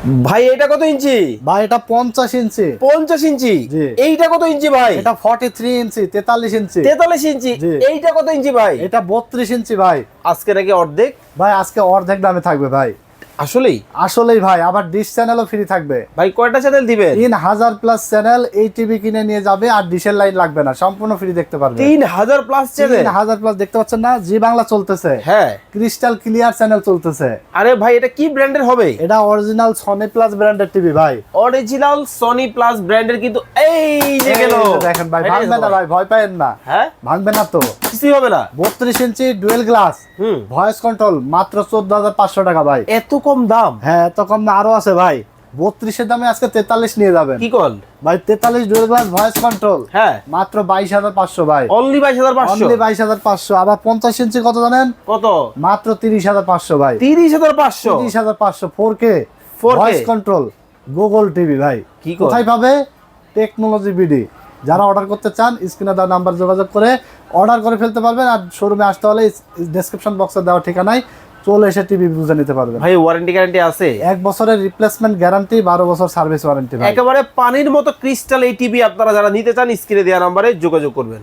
ভাই এটা কত ইঞ্চি? ভাই এটা পঞ্চাশ ইঞ্চি। পঞ্চাশ ইঞ্চি? এইটা কত ইঞ্চি ভাই? এটা ফর্টি থ্রি ইঞ্চি তেতাল্লিশ ইঞ্চি। তেতাল্লিশ ইঞ্চি? এইটা কত ইঞ্চি ভাই? এটা বত্রিশ ইঞ্চি ভাই। আজকে নাকি অর্ধেক? ভাই আজকে অর্ধেক দামে থাকবে ভাই। আসলেই? আসলেই ভাই আবার ডিশ চ্যানেলও ফ্রি থাকবে। ভাই কয়টা চ্যানেল দিবেন তিন হাজার প্লাস চ্যানেল এই টিভি কিনে নিয়ে যাবে আর ডিশের লাইন লাগবে না সম্পূর্ণ ফ্রি দেখতে পারবে। তিন হাজার প্লাস চ্যানেল হাজার প্লাস দেখতে পাচ্ছেন না জি বাংলা চলতেছে। হ্যাঁ। ক্রিস্টাল ক্লিয়ার চ্যানেল চলতেছে। আরে ভাই এটা কি ব্র্যান্ডের হবে? এটা অরিজিনাল সনি প্লাস ব্র্যান্ডের টিভি ভাই। অরিজিনাল সনি প্লাস ব্র্যান্ডের কিন্তু এই যে গেল। দেখেন ভাই ভাঙবে না ভাই ভয় পাবেন না। হ্যাঁ? ভাঙবে না তো। কিছুই হবে না। বত্রিশ inch dual glass voice control মাত্র চোদ্দ হাজার পাঁচশো টাকা ভাই। এত কম দাম? হ্যাঁ এত কম না আরও আছে ভাই। বত্রিশের দামে আজকে তেতাল্লিশ নিয়ে যাবেন। কি কল? ভাই তেতাল্লিশ ডুয়েল গ্লাস ভয়েস কন্ট্রোল। হ্যাঁ। মাত্র বাইশ হাজার পাঁচশো ভাই। অনলি বাইশ হাজার পাঁচশো? অনলি বাইশ হাজার পাঁচশো। আবার পঞ্চাশ ইঞ্চি কত জানেন? কত? মাত্র তিরিশ হাজার পাঁচশো ভাই। তিরিশ হাজার পাঁচশো? তিরিশ হাজার পাঁচশো four K 4K voice control Google TV ভাই। কি কোথায় পাবে? টেকনোলজি বিডি যারা অর্ডার করতে চান স্ক্রিনে দেওয়া নাম্বার যোগাযোগ করে অর্ডার করে ফেলতে পারবেন আর শোরুমে আসতে হলে ডেসক্রিপশন বক্সে দেওয়া ঠিকানায় চলে এসে টিভি বুঝে নিতে পারবেন। ভাই ওয়ারেন্টি গ্যারান্টি আছে? এক বছরের রিপ্লেসমেন্ট গ্যারান্টি বারো বছর সার্ভিস ওয়ারেন্টি একেবারে পানির মতো ক্রিস্টাল এই টিভি আপনারা যারা নিতে চান স্ক্রিনে দেওয়া নাম্বারে যোগাযোগ করবেন।